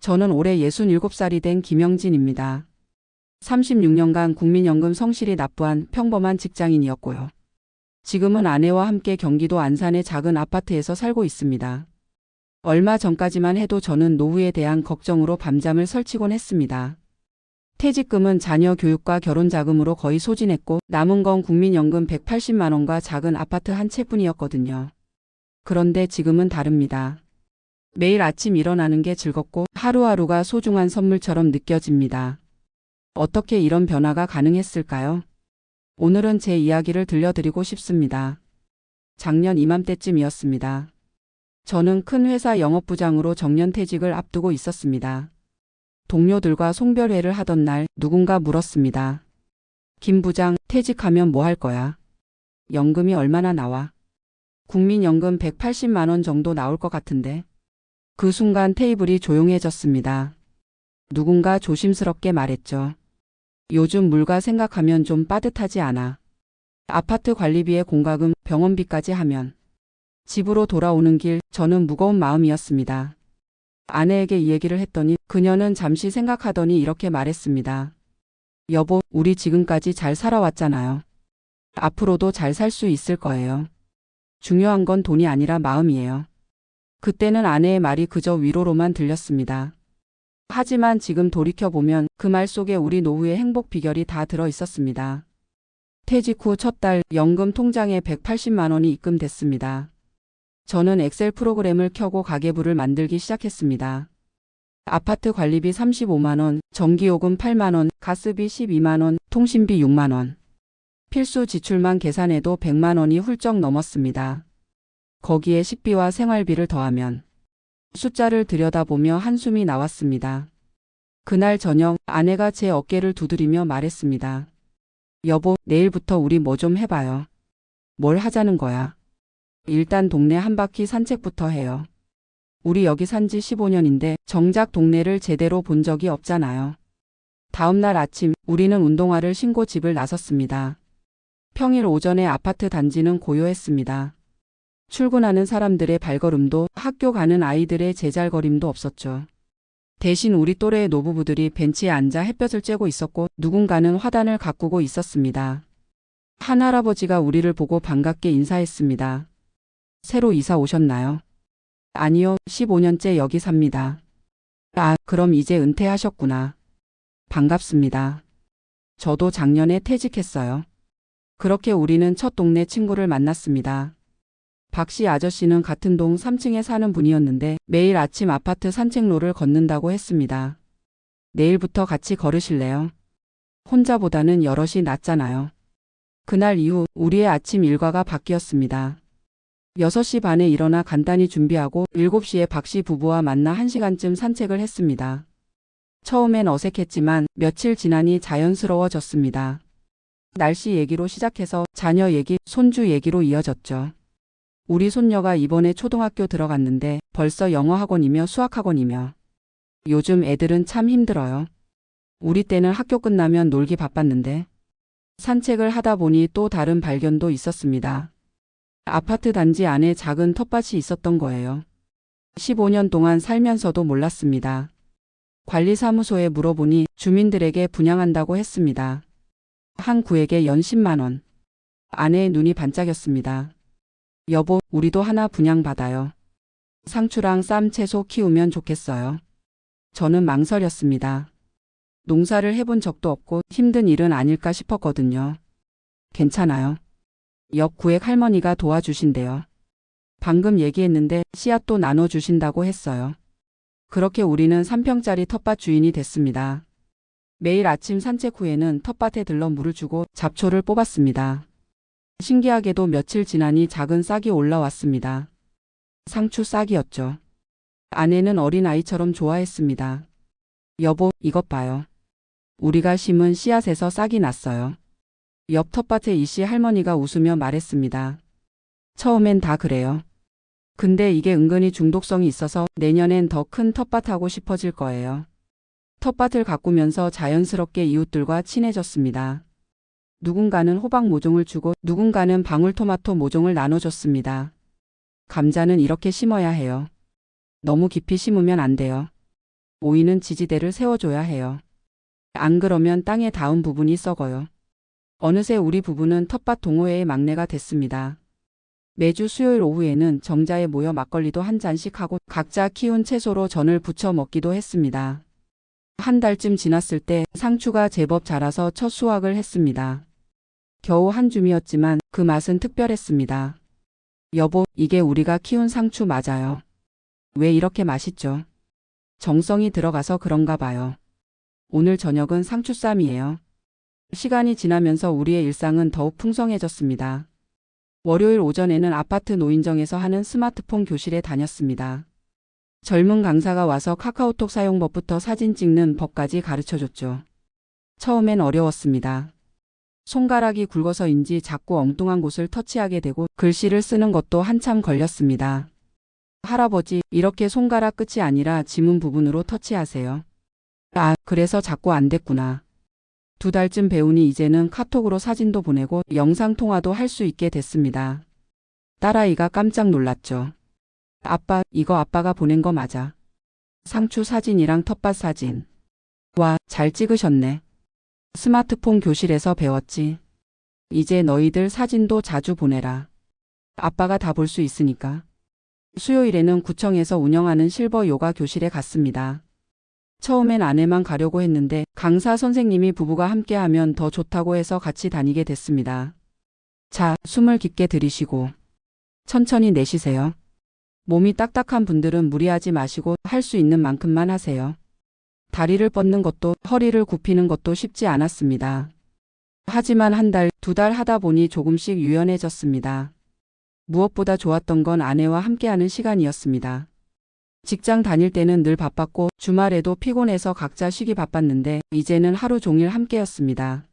저는 올해 67살이 된 김영진입니다. 36년간 국민연금 성실히 납부한 평범한 직장인이었고요. 지금은 아내와 함께 경기도 안산의 작은 아파트에서 살고 있습니다. 얼마 전까지만 해도 저는 노후에 대한 걱정으로 밤잠을 설치곤 했습니다. 퇴직금은 자녀 교육과 결혼 자금으로 거의 소진했고 남은 건 국민연금 180만 원과 작은 아파트 한 채뿐이었거든요. 그런데 지금은 다릅니다. 매일 아침 일어나는 게 즐겁고 하루하루가 소중한 선물처럼 느껴집니다. 어떻게 이런 변화가 가능했을까요? 오늘은 제 이야기를 들려드리고 싶습니다. 작년 이맘때쯤이었습니다. 저는 큰 회사 영업부장으로 정년퇴직을 앞두고 있었습니다. 동료들과 송별회를 하던 날 누군가 물었습니다. 김 부장, 퇴직하면 뭐 할 거야? 연금이 얼마나 나와? 국민연금 180만원 정도 나올 것 같은데. 그 순간 테이블이 조용해졌습니다. 누군가 조심스럽게 말했죠. 요즘 물가 생각하면 좀 빠듯하지 않아. 아파트 관리비에 공과금, 병원비까지 하면. 집으로 돌아오는 길, 저는 무거운 마음이었습니다. 아내에게 이 얘기를 했더니 그녀는 잠시 생각하더니 이렇게 말했습니다. 여보, 우리 지금까지 잘 살아왔잖아요. 앞으로도 잘 살 수 있을 거예요. 중요한 건 돈이 아니라 마음이에요. 그때는 아내의 말이 그저 위로로만 들렸습니다. 하지만 지금 돌이켜보면 그 말 속에 우리 노후의 행복 비결이 다 들어 있었습니다. 퇴직 후 첫 달 연금 통장에 180만 원이 입금됐습니다. 저는 엑셀 프로그램을 켜고 가계부를 만들기 시작했습니다. 아파트 관리비 35만 원, 전기요금 8만 원, 가스비 12만 원, 통신비 6만 원. 필수 지출만 계산해도 100만 원이 훌쩍 넘었습니다. 거기에 식비와 생활비를 더하면 숫자를 들여다보며 한숨이 나왔습니다. 그날 저녁 아내가 제 어깨를 두드리며 말했습니다. 여보, 내일부터 우리 뭐 좀 해봐요. 뭘 하자는 거야? 일단 동네 한 바퀴 산책부터 해요. 우리 여기 산 지 15년인데 정작 동네를 제대로 본 적이 없잖아요. 다음날 아침 우리는 운동화를 신고 집을 나섰습니다. 평일 오전에 아파트 단지는 고요했습니다. 출근하는 사람들의 발걸음도 학교 가는 아이들의 제잘거림도 없었죠. 대신 우리 또래의 노부부들이 벤치에 앉아 햇볕을 쬐고 있었고 누군가는 화단을 가꾸고 있었습니다. 한 할아버지가 우리를 보고 반갑게 인사했습니다. 새로 이사 오셨나요? 아니요, 15년째 여기 삽니다. 아, 그럼 이제 은퇴하셨구나. 반갑습니다. 저도 작년에 퇴직했어요. 그렇게 우리는 첫 동네 친구를 만났습니다. 박씨 아저씨는 같은 동 3층에 사는 분이었는데 매일 아침 아파트 산책로를 걷는다고 했습니다. 내일부터 같이 걸으실래요? 혼자보다는 여럿이 낫잖아요. 그날 이후 우리의 아침 일과가 바뀌었습니다. 6시 반에 일어나 간단히 준비하고 7시에 박씨 부부와 만나 1시간쯤 산책을 했습니다. 처음엔 어색했지만 며칠 지나니 자연스러워졌습니다. 날씨 얘기로 시작해서 자녀 얘기, 손주 얘기로 이어졌죠. 우리 손녀가 이번에 초등학교 들어갔는데 벌써 영어 학원이며 수학 학원이며 요즘 애들은 참 힘들어요. 우리 때는 학교 끝나면 놀기 바빴는데 산책을 하다 보니 또 다른 발견도 있었습니다. 아파트 단지 안에 작은 텃밭이 있었던 거예요. 15년 동안 살면서도 몰랐습니다. 관리사무소에 물어보니 주민들에게 분양한다고 했습니다. 한 구에게 연 10만 원. 아내의 눈이 반짝였습니다. 여보, 우리도 하나 분양받아요. 상추랑 쌈 채소 키우면 좋겠어요. 저는 망설였습니다. 농사를 해본 적도 없고 힘든 일은 아닐까 싶었거든요. 괜찮아요. 옆 구획 할머니가 도와주신대요. 방금 얘기했는데 씨앗도 나눠주신다고 했어요. 그렇게 우리는 3평짜리 텃밭 주인이 됐습니다. 매일 아침 산책 후에는 텃밭에 들러 물을 주고 잡초를 뽑았습니다. 신기하게도 며칠 지나니 작은 싹이 올라왔습니다. 상추 싹이었죠. 아내는 어린아이처럼 좋아했습니다. 여보, 이것 봐요. 우리가 심은 씨앗에서 싹이 났어요. 옆 텃밭에 이씨 할머니가 웃으며 말했습니다. 처음엔 다 그래요. 근데 이게 은근히 중독성이 있어서 내년엔 더 큰 텃밭 하고 싶어질 거예요. 텃밭을 가꾸면서 자연스럽게 이웃들과 친해졌습니다. 누군가는 호박 모종을 주고 누군가는 방울토마토 모종을 나눠줬습니다. 감자는 이렇게 심어야 해요. 너무 깊이 심으면 안 돼요. 오이는 지지대를 세워줘야 해요. 안 그러면 땅에 닿은 부분이 썩어요. 어느새 우리 부부는 텃밭 동호회의 막내가 됐습니다. 매주 수요일 오후에는 정자에 모여 막걸리도 한 잔씩 하고 각자 키운 채소로 전을 부쳐 먹기도 했습니다. 한 달쯤 지났을 때 상추가 제법 자라서 첫 수확을 했습니다. 겨우 한 줌이었지만 그 맛은 특별했습니다. 여보, 이게 우리가 키운 상추 맞아요. 왜 이렇게 맛있죠? 정성이 들어가서 그런가 봐요. 오늘 저녁은 상추쌈이에요. 시간이 지나면서 우리의 일상은 더욱 풍성해졌습니다. 월요일 오전에는 아파트 노인정에서 하는 스마트폰 교실에 다녔습니다. 젊은 강사가 와서 카카오톡 사용법부터 사진 찍는 법까지 가르쳐 줬죠. 처음엔 어려웠습니다. 손가락이 굵어서인지 자꾸 엉뚱한 곳을 터치하게 되고 글씨를 쓰는 것도 한참 걸렸습니다. 할아버지, 이렇게 손가락 끝이 아니라 지문 부분으로 터치하세요. 아, 그래서 자꾸 안 됐구나. 두 달쯤 배우니 이제는 카톡으로 사진도 보내고 영상통화도 할 수 있게 됐습니다. 딸아이가 깜짝 놀랐죠. 아빠, 이거 아빠가 보낸 거 맞아. 상추 사진이랑 텃밭 사진. 와, 잘 찍으셨네. 스마트폰 교실에서 배웠지. 이제 너희들 사진도 자주 보내라. 아빠가 다 볼 수 있으니까. 수요일에는 구청에서 운영하는 실버 요가 교실에 갔습니다. 처음엔 아내만 가려고 했는데 강사 선생님이 부부가 함께 하면 더 좋다고 해서 같이 다니게 됐습니다. 자, 숨을 깊게 들이쉬고 천천히 내쉬세요. 몸이 딱딱한 분들은 무리하지 마시고 할 수 있는 만큼만 하세요. 다리를 뻗는 것도 허리를 굽히는 것도 쉽지 않았습니다. 하지만 한 달, 두 달 하다 보니 조금씩 유연해졌습니다. 무엇보다 좋았던 건 아내와 함께하는 시간이었습니다. 직장 다닐 때는 늘 바빴고 주말에도 피곤해서 각자 쉬기 바빴는데 이제는 하루 종일 함께였습니다.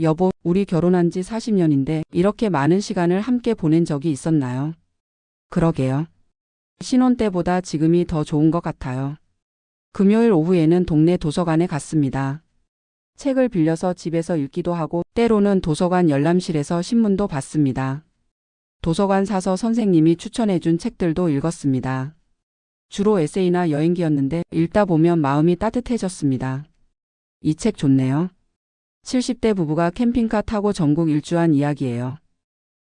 여보, 우리 결혼한 지 40년인데 이렇게 많은 시간을 함께 보낸 적이 있었나요? 그러게요. 신혼 때보다 지금이 더 좋은 것 같아요. 금요일 오후에는 동네 도서관에 갔습니다. 책을 빌려서 집에서 읽기도 하고 때로는 도서관 열람실에서 신문도 봤습니다. 도서관 사서 선생님이 추천해준 책들도 읽었습니다. 주로 에세이나 여행기였는데 읽다 보면 마음이 따뜻해졌습니다. 이 책 좋네요. 70대 부부가 캠핑카 타고 전국 일주한 이야기예요.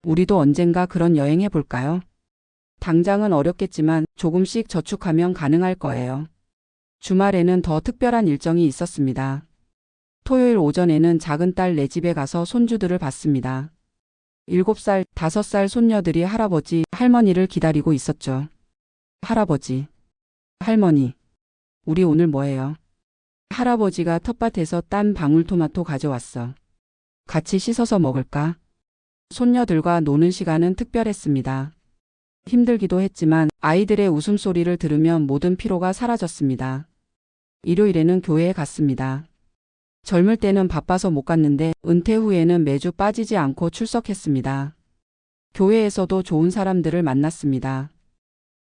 우리도 언젠가 그런 여행 해 볼까요? 당장은 어렵겠지만 조금씩 저축하면 가능할 거예요. 주말에는 더 특별한 일정이 있었습니다. 토요일 오전에는 작은 딸 내 집에 가서 손주들을 봤습니다. 7살, 5살 손녀들이 할아버지, 할머니를 기다리고 있었죠. 할아버지, 할머니, 우리 오늘 뭐해요? 할아버지가 텃밭에서 딴 방울토마토 가져왔어. 같이 씻어서 먹을까? 손녀들과 노는 시간은 특별했습니다. 힘들기도 했지만 아이들의 웃음소리를 들으면 모든 피로가 사라졌습니다. 일요일에는 교회에 갔습니다. 젊을 때는 바빠서 못 갔는데 은퇴 후에는 매주 빠지지 않고 출석했습니다. 교회에서도 좋은 사람들을 만났습니다.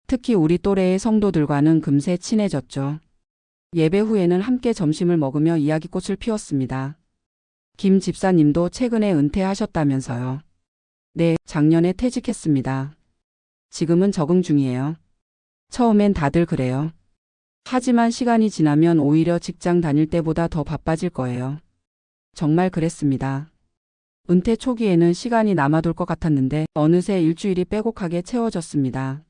특히 우리 또래의 성도들과는 금세 친해졌죠. 예배 후에는 함께 점심을 먹으며 이야기꽃을 피웠습니다. 김 집사님도 최근에 은퇴하셨다면서요. 네, 작년에 퇴직했습니다. 지금은 적응 중이에요. 처음엔 다들 그래요. 하지만 시간이 지나면 오히려 직장 다닐 때보다 더 바빠질 거예요. 정말 그랬습니다. 은퇴 초기에는 시간이 남아돌 것 같았는데 어느새 일주일이 빼곡하게 채워졌습니다.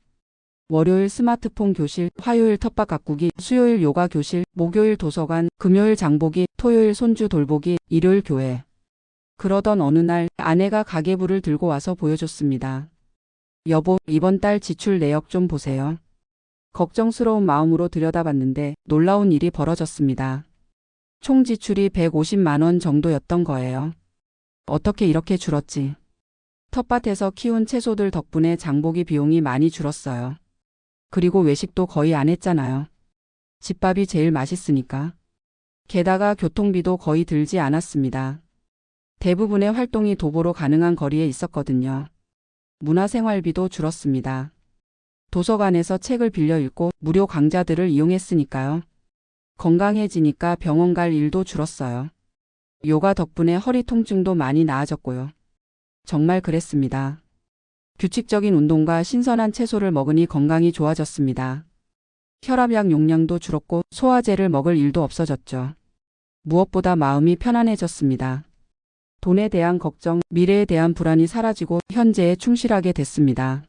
월요일 스마트폰 교실, 화요일 텃밭 가꾸기, 수요일 요가 교실, 목요일 도서관, 금요일 장보기, 토요일 손주 돌보기, 일요일 교회. 그러던 어느 날 아내가 가계부를 들고 와서 보여줬습니다. 여보, 이번 달 지출 내역 좀 보세요. 걱정스러운 마음으로 들여다봤는데 놀라운 일이 벌어졌습니다. 총 지출이 150만 원 정도였던 거예요. 어떻게 이렇게 줄었지? 텃밭에서 키운 채소들 덕분에 장보기 비용이 많이 줄었어요. 그리고 외식도 거의 안 했잖아요. 집밥이 제일 맛있으니까. 게다가 교통비도 거의 들지 않았습니다. 대부분의 활동이 도보로 가능한 거리에 있었거든요. 문화생활비도 줄었습니다. 도서관에서 책을 빌려 읽고 무료 강좌들을 이용했으니까요. 건강해지니까 병원 갈 일도 줄었어요. 요가 덕분에 허리 통증도 많이 나아졌고요. 정말 그랬습니다. 규칙적인 운동과 신선한 채소를 먹으니 건강이 좋아졌습니다. 혈압약 용량도 줄었고 소화제를 먹을 일도 없어졌죠. 무엇보다 마음이 편안해졌습니다. 돈에 대한 걱정, 미래에 대한 불안이 사라지고 현재에 충실하게 됐습니다.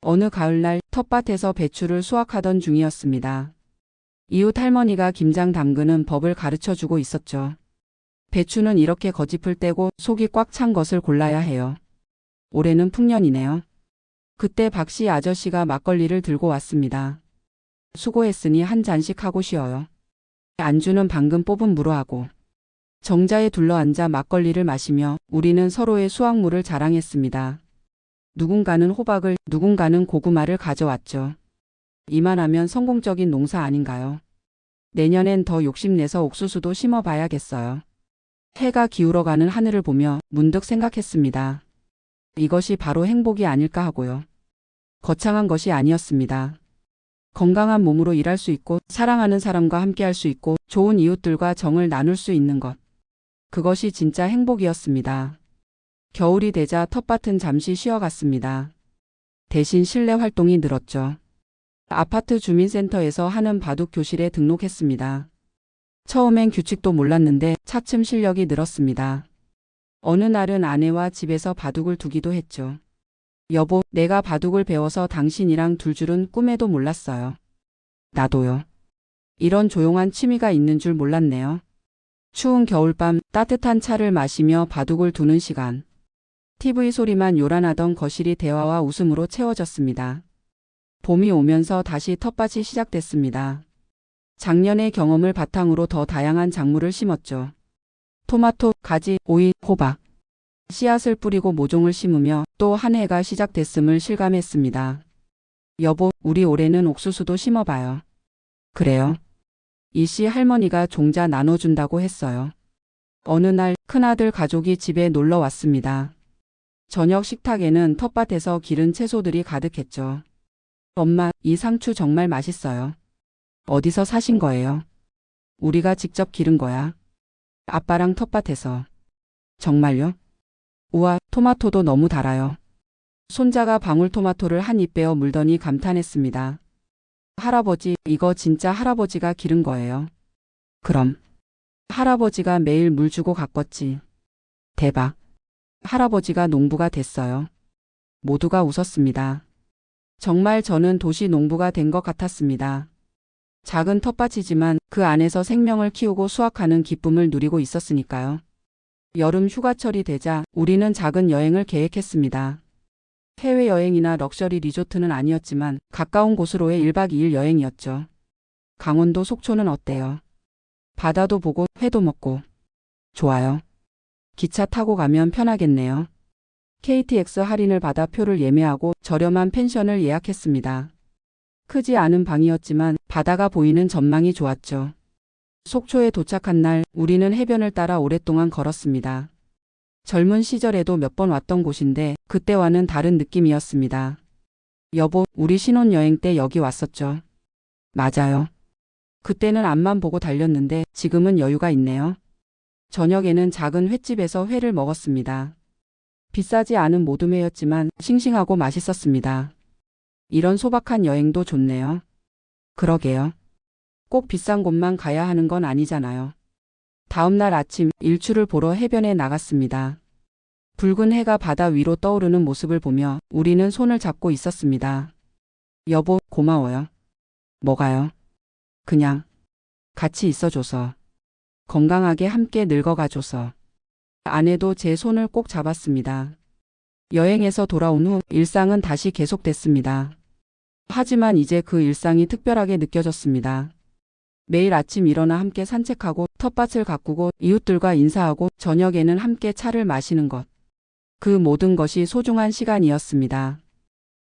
어느 가을날 텃밭에서 배추를 수확하던 중이었습니다. 이웃 할머니가 김장 담그는 법을 가르쳐 주고 있었죠. 배추는 이렇게 거짓을 떼고 속이 꽉 찬 것을 골라야 해요. 올해는 풍년이네요. 그때 박씨 아저씨가 막걸리를 들고 왔습니다. 수고했으니 한 잔씩 하고 쉬어요. 안주는 방금 뽑은 무로 하고. 정자에 둘러앉아 막걸리를 마시며 우리는 서로의 수확물을 자랑했습니다. 누군가는 호박을, 누군가는 고구마를 가져왔죠. 이만하면 성공적인 농사 아닌가요? 내년엔 더 욕심내서 옥수수도 심어봐야겠어요. 해가 기울어가는 하늘을 보며 문득 생각했습니다. 이것이 바로 행복이 아닐까 하고요. 거창한 것이 아니었습니다. 건강한 몸으로 일할 수 있고 사랑하는 사람과 함께 할 수 있고 좋은 이웃들과 정을 나눌 수 있는 것. 그것이 진짜 행복이었습니다. 겨울이 되자 텃밭은 잠시 쉬어갔습니다. 대신 실내 활동이 늘었죠. 아파트 주민센터에서 하는 바둑 교실에 등록했습니다. 처음엔 규칙도 몰랐는데 차츰 실력이 늘었습니다. 어느 날은 아내와 집에서 바둑을 두기도 했죠. 여보, 내가 바둑을 배워서 당신이랑 둘 줄은 꿈에도 몰랐어요. 나도요. 이런 조용한 취미가 있는 줄 몰랐네요. 추운 겨울밤 따뜻한 차를 마시며 바둑을 두는 시간. TV 소리만 요란하던 거실이 대화와 웃음으로 채워졌습니다. 봄이 오면서 다시 텃밭이 시작됐습니다. 작년의 경험을 바탕으로 더 다양한 작물을 심었죠. 토마토, 가지, 오이, 호박. 씨앗을 뿌리고 모종을 심으며 또 한 해가 시작됐음을 실감했습니다. 여보, 우리 올해는 옥수수도 심어봐요. 그래요. 이 씨 할머니가 종자 나눠준다고 했어요. 어느 날 큰아들 가족이 집에 놀러 왔습니다. 저녁 식탁에는 텃밭에서 기른 채소들이 가득했죠. 엄마, 이 상추 정말 맛있어요. 어디서 사신 거예요? 우리가 직접 기른 거야. 아빠랑 텃밭에서. 정말요? 우와, 토마토도 너무 달아요. 손자가 방울토마토를 한 입 빼어 물더니 감탄했습니다. 할아버지, 이거 진짜 할아버지가 기른 거예요. 그럼. 할아버지가 매일 물 주고 가꿨지. 대박. 할아버지가 농부가 됐어요. 모두가 웃었습니다. 정말 저는 도시 농부가 된 것 같았습니다. 작은 텃밭이지만 그 안에서 생명을 키우고 수확하는 기쁨을 누리고 있었으니까요. 여름 휴가철이 되자 우리는 작은 여행을 계획했습니다. 해외여행이나 럭셔리 리조트는 아니었지만 가까운 곳으로의 1박 2일 여행이었죠. 강원도 속초는 어때요? 바다도 보고 회도 먹고. 좋아요. 기차 타고 가면 편하겠네요. KTX 할인을 받아 표를 예매하고 저렴한 펜션을 예약했습니다. 크지 않은 방이었지만 바다가 보이는 전망이 좋았죠. 속초에 도착한 날 우리는 해변을 따라 오랫동안 걸었습니다. 젊은 시절에도 몇 번 왔던 곳인데 그때와는 다른 느낌이었습니다. 여보, 우리 신혼여행 때 여기 왔었죠. 맞아요. 그때는 앞만 보고 달렸는데 지금은 여유가 있네요. 저녁에는 작은 횟집에서 회를 먹었습니다. 비싸지 않은 모둠회였지만 싱싱하고 맛있었습니다. 이런 소박한 여행도 좋네요. 그러게요. 꼭 비싼 곳만 가야 하는 건 아니잖아요. 다음 날 아침 일출을 보러 해변에 나갔습니다. 붉은 해가 바다 위로 떠오르는 모습을 보며 우리는 손을 잡고 있었습니다. 여보, 고마워요. 뭐가요? 그냥 같이 있어줘서. 건강하게 함께 늙어가줘서. 아내도 제 손을 꼭 잡았습니다. 여행에서 돌아온 후 일상은 다시 계속됐습니다. 하지만 이제 그 일상이 특별하게 느껴졌습니다. 매일 아침 일어나 함께 산책하고 텃밭을 가꾸고 이웃들과 인사하고 저녁에는 함께 차를 마시는 것. 그 모든 것이 소중한 시간이었습니다.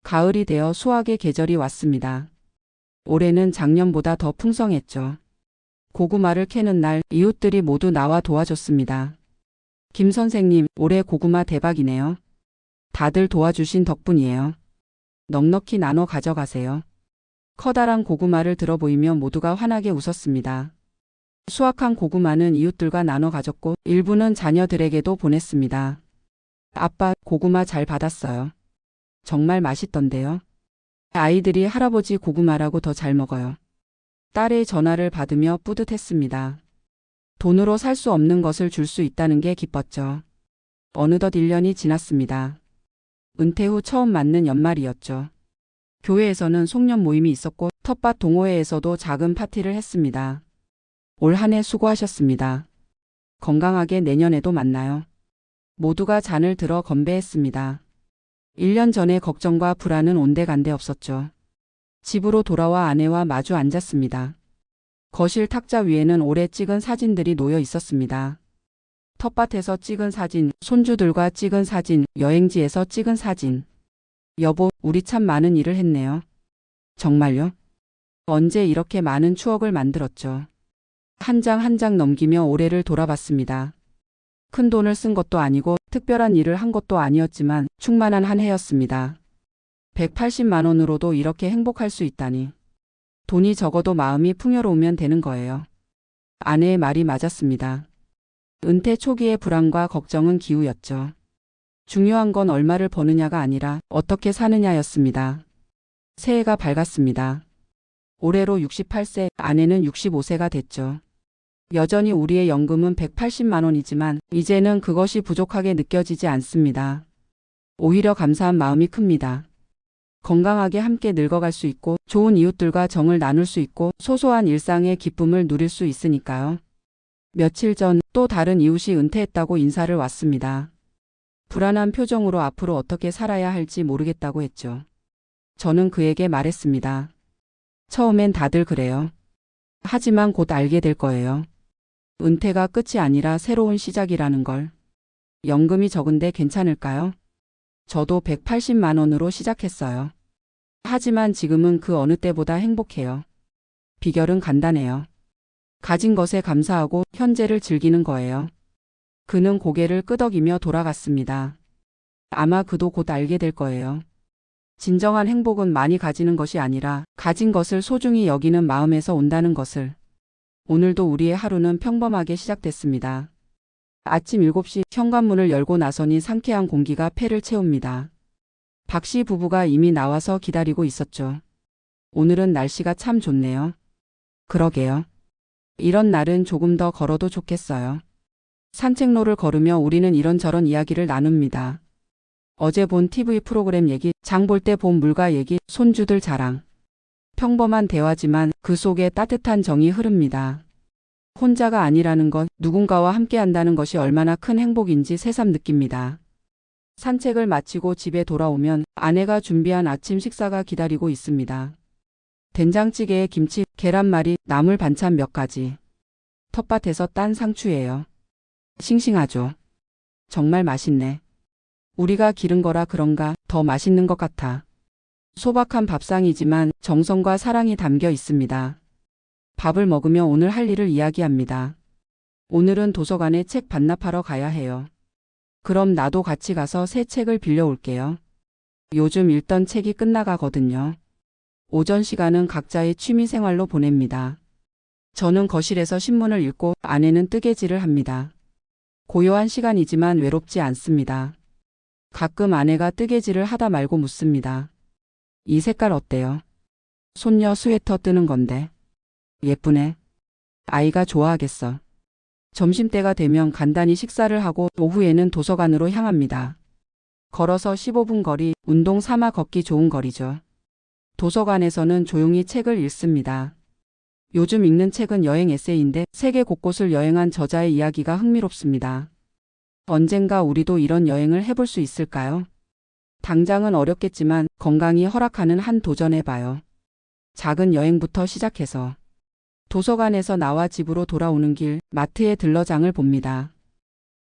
가을이 되어 수확의 계절이 왔습니다. 올해는 작년보다 더 풍성했죠. 고구마를 캐는 날 이웃들이 모두 나와 도와줬습니다. 김 선생님, 올해 고구마 대박이네요. 다들 도와주신 덕분이에요. 넉넉히 나눠 가져가세요. 커다란 고구마를 들어 보이며 모두가 환하게 웃었습니다. 수확한 고구마는 이웃들과 나눠 가졌고 일부는 자녀들에게도 보냈습니다. 아빠, 고구마 잘 받았어요. 정말 맛있던데요. 아이들이 할아버지 고구마라고 더 잘 먹어요. 딸의 전화를 받으며 뿌듯했습니다. 돈으로 살 수 없는 것을 줄 수 있다는 게 기뻤죠. 어느덧 1년이 지났습니다. 은퇴 후 처음 맞는 연말이었죠. 교회에서는 송년 모임이 있었고 텃밭 동호회에서도 작은 파티를 했습니다. 올 한 해 수고하셨습니다. 건강하게 내년에도 만나요. 모두가 잔을 들어 건배했습니다. 1년 전에 걱정과 불안은 온데간데 없었죠. 집으로 돌아와 아내와 마주 앉았습니다. 거실 탁자 위에는 오래 찍은 사진들이 놓여 있었습니다. 텃밭에서 찍은 사진, 손주들과 찍은 사진, 여행지에서 찍은 사진. 여보, 우리 참 많은 일을 했네요. 정말요? 언제 이렇게 많은 추억을 만들었죠. 한 장 한 장 넘기며 올해를 돌아봤습니다. 큰 돈을 쓴 것도 아니고 특별한 일을 한 것도 아니었지만 충만한 한 해였습니다. 180만 원으로도 이렇게 행복할 수 있다니. 돈이 적어도 마음이 풍요로우면 되는 거예요. 아내의 말이 맞았습니다. 은퇴 초기의 불안과 걱정은 기우였죠. 중요한 건 얼마를 버느냐가 아니라 어떻게 사느냐였습니다. 새해가 밝았습니다. 올해로 68세, 아내는 65세가 됐죠. 여전히 우리의 연금은 180만 원이지만 이제는 그것이 부족하게 느껴지지 않습니다. 오히려 감사한 마음이 큽니다. 건강하게 함께 늙어갈 수 있고 좋은 이웃들과 정을 나눌 수 있고 소소한 일상의 기쁨을 누릴 수 있으니까요. 며칠 전 또 다른 이웃이 은퇴했다고 인사를 왔습니다. 불안한 표정으로 앞으로 어떻게 살아야 할지 모르겠다고 했죠. 저는 그에게 말했습니다. 처음엔 다들 그래요. 하지만 곧 알게 될 거예요. 은퇴가 끝이 아니라 새로운 시작이라는 걸. 연금이 적은데 괜찮을까요? 저도 180만 원으로 시작했어요. 하지만 지금은 그 어느 때보다 행복해요. 비결은 간단해요. 가진 것에 감사하고 현재를 즐기는 거예요. 그는 고개를 끄덕이며 돌아갔습니다. 아마 그도 곧 알게 될 거예요. 진정한 행복은 많이 가지는 것이 아니라 가진 것을 소중히 여기는 마음에서 온다는 것을. 오늘도 우리의 하루는 평범하게 시작됐습니다. 아침 7시 현관문을 열고 나서니 상쾌한 공기가 폐를 채웁니다. 박 씨 부부가 이미 나와서 기다리고 있었죠. 오늘은 날씨가 참 좋네요. 그러게요. 이런 날은 조금 더 걸어도 좋겠어요. 산책로를 걸으며 우리는 이런저런 이야기를 나눕니다. 어제 본 TV 프로그램 얘기, 장 볼 때 본 물가 얘기, 손주들 자랑. 평범한 대화지만 그 속에 따뜻한 정이 흐릅니다. 혼자가 아니라는 것, 누군가와 함께 한다는 것이 얼마나 큰 행복인지 새삼 느낍니다. 산책을 마치고 집에 돌아오면 아내가 준비한 아침 식사가 기다리고 있습니다. 된장찌개에 김치, 계란말이, 나물 반찬 몇 가지. 텃밭에서 딴 상추예요. 싱싱하죠. 정말 맛있네. 우리가 기른 거라 그런가 더 맛있는 것 같아. 소박한 밥상이지만 정성과 사랑이 담겨 있습니다. 밥을 먹으며 오늘 할 일을 이야기합니다. 오늘은 도서관에 책 반납하러 가야 해요. 그럼 나도 같이 가서 새 책을 빌려올게요. 요즘 읽던 책이 끝나가거든요. 오전 시간은 각자의 취미 생활로 보냅니다. 저는 거실에서 신문을 읽고 아내는 뜨개질을 합니다. 고요한 시간이지만 외롭지 않습니다. 가끔 아내가 뜨개질을 하다 말고 묻습니다. 이 색깔 어때요? 손녀 스웨터 뜨는 건데. 예쁘네. 아이가 좋아하겠어. 점심때가 되면 간단히 식사를 하고 오후에는 도서관으로 향합니다. 걸어서 15분 거리, 운동 삼아 걷기 좋은 거리죠. 도서관에서는 조용히 책을 읽습니다. 요즘 읽는 책은 여행 에세이인데 세계 곳곳을 여행한 저자의 이야기가 흥미롭습니다. 언젠가 우리도 이런 여행을 해볼 수 있을까요? 당장은 어렵겠지만 건강이 허락하는 한 도전해봐요. 작은 여행부터 시작해서 도서관에서 나와 집으로 돌아오는 길 마트에 들러 장을 봅니다.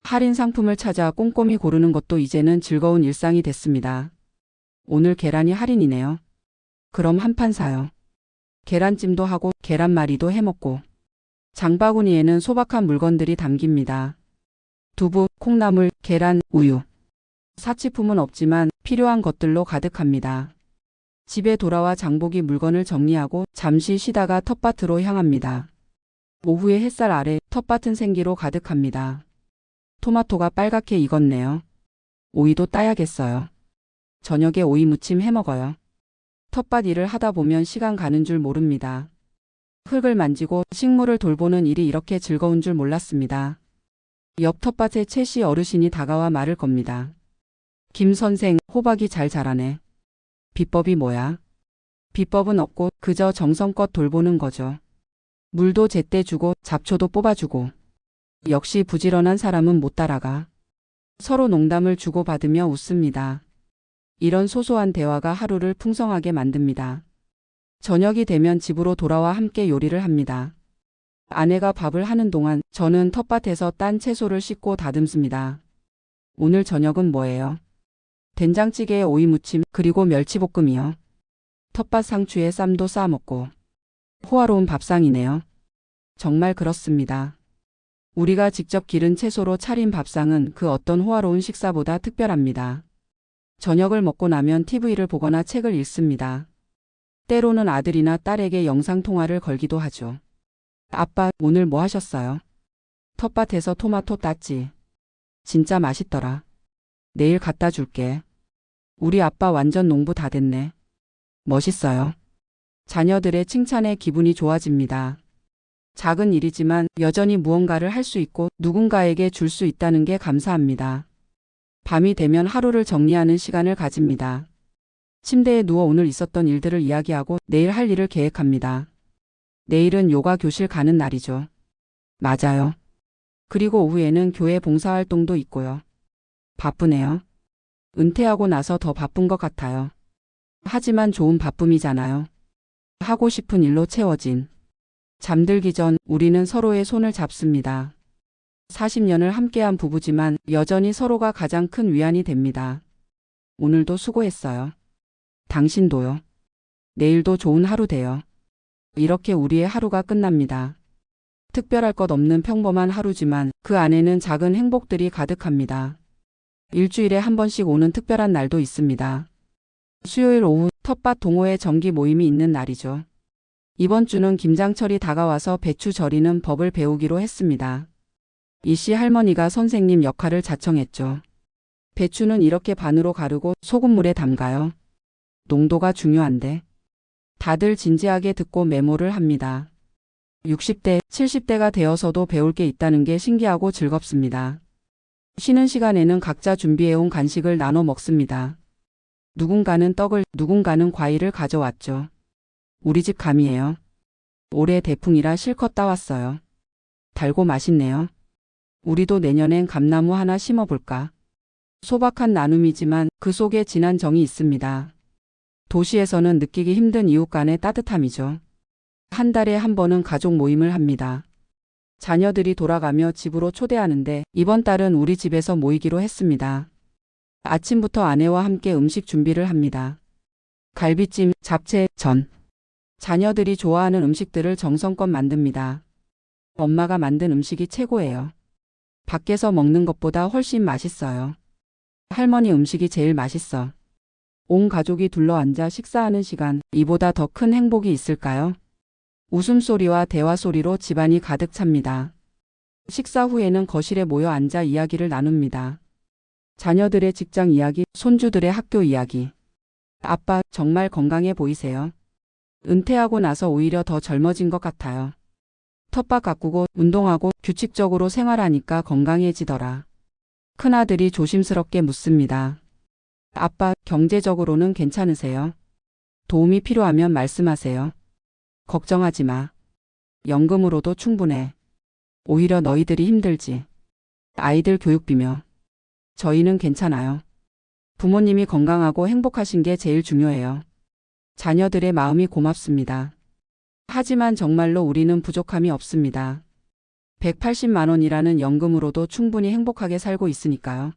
할인 상품을 찾아 꼼꼼히 고르는 것도 이제는 즐거운 일상이 됐습니다. 오늘 계란이 할인이네요. 그럼 한 판 사요. 계란찜도 하고 계란말이도 해먹고 장바구니에는 소박한 물건들이 담깁니다. 두부, 콩나물, 계란, 우유. 사치품은 없지만 필요한 것들로 가득합니다. 집에 돌아와 장보기 물건을 정리하고 잠시 쉬다가 텃밭으로 향합니다. 오후의 햇살 아래 텃밭은 생기로 가득합니다. 토마토가 빨갛게 익었네요. 오이도 따야겠어요. 저녁에 오이 무침 해 먹어요. 텃밭 일을 하다 보면 시간 가는 줄 모릅니다. 흙을 만지고 식물을 돌보는 일이 이렇게 즐거운 줄 몰랐습니다. 옆 텃밭에 채씨 어르신이 다가와 말을 겁니다. 김 선생, 호박이 잘 자라네. 비법이 뭐야? 비법은 없고 그저 정성껏 돌보는 거죠. 물도 제때 주고 잡초도 뽑아주고. 역시 부지런한 사람은 못 따라가. 서로 농담을 주고받으며 웃습니다. 이런 소소한 대화가 하루를 풍성하게 만듭니다. 저녁이 되면 집으로 돌아와 함께 요리를 합니다. 아내가 밥을 하는 동안 저는 텃밭에서 딴 채소를 씻고 다듬습니다. 오늘 저녁은 뭐예요? 된장찌개에 오이 무침 그리고 멸치볶음이요. 텃밭 상추에 쌈도 싸 먹고. 호화로운 밥상이네요. 정말 그렇습니다. 우리가 직접 기른 채소로 차린 밥상은 그 어떤 호화로운 식사보다 특별합니다. 저녁을 먹고 나면 TV를 보거나 책을 읽습니다. 때로는 아들이나 딸에게 영상통화를 걸기도 하죠. 아빠, 오늘 뭐 하셨어요? 텃밭에서 토마토 땄지. 진짜 맛있더라. 내일 갖다 줄게. 우리 아빠 완전 농부 다 됐네. 멋있어요. 자녀들의 칭찬에 기분이 좋아집니다. 작은 일이지만 여전히 무언가를 할 수 있고 누군가에게 줄 수 있다는 게 감사합니다. 밤이 되면 하루를 정리하는 시간을 가집니다. 침대에 누워 오늘 있었던 일들을 이야기하고 내일 할 일을 계획합니다. 내일은 요가 교실 가는 날이죠. 맞아요. 그리고 오후에는 교회 봉사활동도 있고요. 바쁘네요. 은퇴하고 나서 더 바쁜 것 같아요. 하지만 좋은 바쁨이잖아요. 하고 싶은 일로 채워진. 잠들기 전 우리는 서로의 손을 잡습니다. 40년을 함께한 부부지만 여전히 서로가 가장 큰 위안이 됩니다. 오늘도 수고했어요. 당신도요. 내일도 좋은 하루 되요. 이렇게 우리의 하루가 끝납니다. 특별할 것 없는 평범한 하루지만 그 안에는 작은 행복들이 가득합니다. 일주일에 한 번씩 오는 특별한 날도 있습니다. 수요일 오후 텃밭 동호회 정기 모임이 있는 날이죠. 이번 주는 김장철이 다가와서 배추 절이는 법을 배우기로 했습니다. 이씨 할머니가 선생님 역할을 자청했죠. 배추는 이렇게 반으로 가르고 소금물에 담가요. 농도가 중요한데. 다들 진지하게 듣고 메모를 합니다. 60대, 70대가 되어서도 배울 게 있다는 게 신기하고 즐겁습니다. 쉬는 시간에는 각자 준비해온 간식을 나눠 먹습니다. 누군가는 떡을, 누군가는 과일을 가져왔죠. 우리 집 감이에요. 올해 대풍이라 실컷 따왔어요. 달고 맛있네요. 우리도 내년엔 감나무 하나 심어볼까? 소박한 나눔이지만 그 속에 진한 정이 있습니다. 도시에서는 느끼기 힘든 이웃 간의 따뜻함이죠. 한 달에 한 번은 가족 모임을 합니다. 자녀들이 돌아가며 집으로 초대하는데 이번 달은 우리 집에서 모이기로 했습니다. 아침부터 아내와 함께 음식 준비를 합니다. 갈비찜, 잡채, 전. 자녀들이 좋아하는 음식들을 정성껏 만듭니다. 엄마가 만든 음식이 최고예요. 밖에서 먹는 것보다 훨씬 맛있어요. 할머니 음식이 제일 맛있어. 온 가족이 둘러앉아 식사하는 시간, 이보다 더 큰 행복이 있을까요? 웃음소리와 대화소리로 집안이 가득 찹니다. 식사 후에는 거실에 모여 앉아 이야기를 나눕니다. 자녀들의 직장 이야기, 손주들의 학교 이야기. 아빠, 정말 건강해 보이세요. 은퇴하고 나서 오히려 더 젊어진 것 같아요. 텃밭 가꾸고 운동하고 규칙적으로 생활하니까 건강해지더라. 큰아들이 조심스럽게 묻습니다. 아빠, 경제적으로는 괜찮으세요? 도움이 필요하면 말씀하세요. 걱정하지 마. 연금으로도 충분해. 오히려 너희들이 힘들지. 아이들 교육비며. 저희는 괜찮아요. 부모님이 건강하고 행복하신 게 제일 중요해요. 자녀들의 마음이 고맙습니다. 하지만 정말로 우리는 부족함이 없습니다. 180만 원이라는 연금으로도 충분히 행복하게 살고 있으니까요.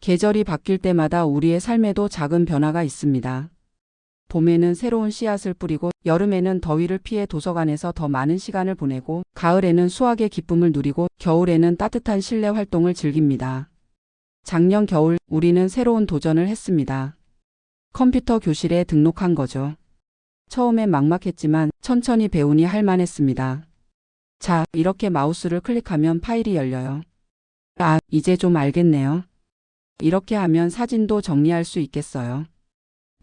계절이 바뀔 때마다 우리의 삶에도 작은 변화가 있습니다. 봄에는 새로운 씨앗을 뿌리고 여름에는 더위를 피해 도서관에서 더 많은 시간을 보내고 가을에는 수학의 기쁨을 누리고 겨울에는 따뜻한 실내 활동을 즐깁니다. 작년 겨울 우리는 새로운 도전을 했습니다. 컴퓨터 교실에 등록한 거죠. 처음엔 막막했지만 천천히 배우니 할만했습니다. 자, 이렇게 마우스를 클릭하면 파일이 열려요. 아, 이제 좀 알겠네요. 이렇게 하면 사진도 정리할 수 있겠어요.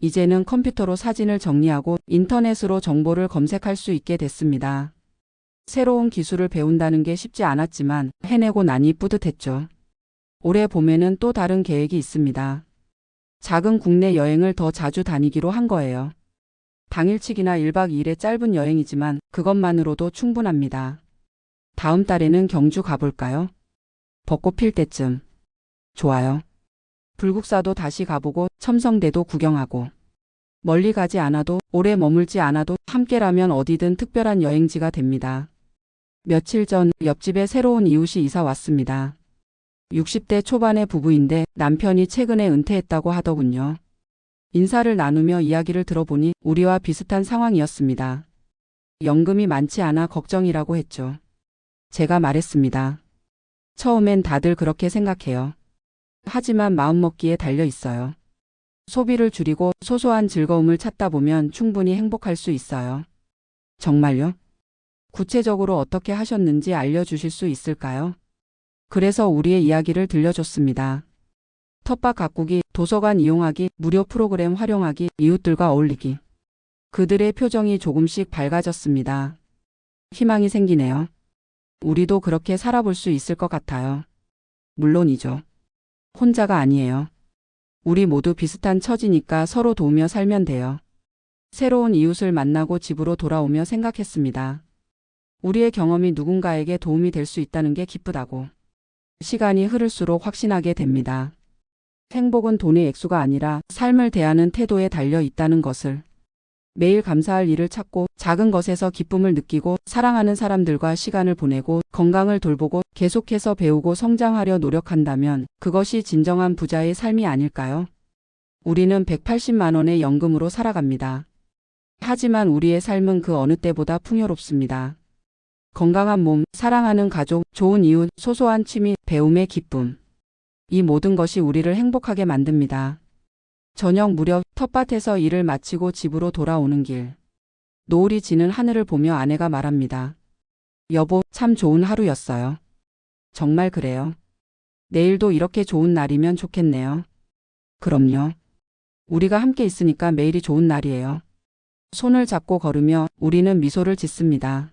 이제는 컴퓨터로 사진을 정리하고 인터넷으로 정보를 검색할 수 있게 됐습니다. 새로운 기술을 배운다는 게 쉽지 않았지만 해내고 나니 뿌듯했죠. 올해 봄에는 또 다른 계획이 있습니다. 작은 국내 여행을 더 자주 다니기로 한 거예요. 당일치기나 1박 2일의 짧은 여행이지만 그것만으로도 충분합니다. 다음 달에는 경주 가볼까요? 벚꽃 필 때쯤. 좋아요. 불국사도 다시 가보고 첨성대도 구경하고. 멀리 가지 않아도 오래 머물지 않아도 함께라면 어디든 특별한 여행지가 됩니다. 며칠 전 옆집에 새로운 이웃이 이사 왔습니다. 60대 초반의 부부인데 남편이 최근에 은퇴했다고 하더군요. 인사를 나누며 이야기를 들어보니 우리와 비슷한 상황이었습니다. 연금이 많지 않아 걱정이라고 했죠. 제가 말했습니다. 처음엔 다들 그렇게 생각해요. 하지만 마음먹기에 달려 있어요. 소비를 줄이고 소소한 즐거움을 찾다 보면 충분히 행복할 수 있어요. 정말요? 구체적으로 어떻게 하셨는지 알려주실 수 있을까요? 그래서 우리의 이야기를 들려줬습니다. 텃밭 가꾸기, 도서관 이용하기, 무료 프로그램 활용하기, 이웃들과 어울리기. 그들의 표정이 조금씩 밝아졌습니다. 희망이 생기네요. 우리도 그렇게 살아볼 수 있을 것 같아요. 물론이죠. 혼자가 아니에요. 우리 모두 비슷한 처지니까 서로 도우며 살면 돼요. 새로운 이웃을 만나고 집으로 돌아오며 생각했습니다. 우리의 경험이 누군가에게 도움이 될 수 있다는 게 기쁘다고. 시간이 흐를수록 확신하게 됩니다. 행복은 돈의 액수가 아니라 삶을 대하는 태도에 달려 있다는 것을. 매일 감사할 일을 찾고 작은 것에서 기쁨을 느끼고 사랑하는 사람들과 시간을 보내고 건강을 돌보고 계속해서 배우고 성장하려 노력한다면 그것이 진정한 부자의 삶이 아닐까요? 우리는 180만 원의 연금으로 살아갑니다. 하지만 우리의 삶은 그 어느 때보다 풍요롭습니다. 건강한 몸, 사랑하는 가족, 좋은 이웃, 소소한 취미, 배움의 기쁨. 이 모든 것이 우리를 행복하게 만듭니다. 저녁 무렵 텃밭에서 일을 마치고 집으로 돌아오는 길. 노을이 지는 하늘을 보며 아내가 말합니다. 여보, 참 좋은 하루였어요. 정말 그래요. 내일도 이렇게 좋은 날이면 좋겠네요. 그럼요. 우리가 함께 있으니까 매일이 좋은 날이에요. 손을 잡고 걸으며 우리는 미소를 짓습니다.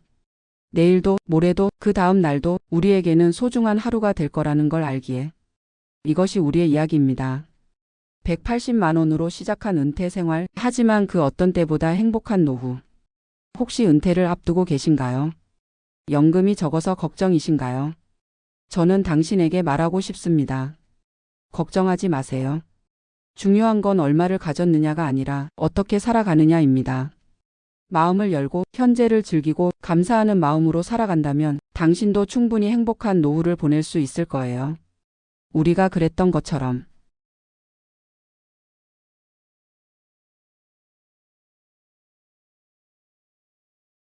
내일도, 모레도, 그 다음 날도 우리에게는 소중한 하루가 될 거라는 걸 알기에. 이것이 우리의 이야기입니다. 180만 원으로 시작한 은퇴 생활, 하지만 그 어떤 때보다 행복한 노후. 혹시 은퇴를 앞두고 계신가요? 연금이 적어서 걱정이신가요? 저는 당신에게 말하고 싶습니다. 걱정하지 마세요. 중요한 건 얼마를 가졌느냐가 아니라 어떻게 살아가느냐입니다. 마음을 열고 현재를 즐기고 감사하는 마음으로 살아간다면 당신도 충분히 행복한 노후를 보낼 수 있을 거예요. 우리가 그랬던 것처럼.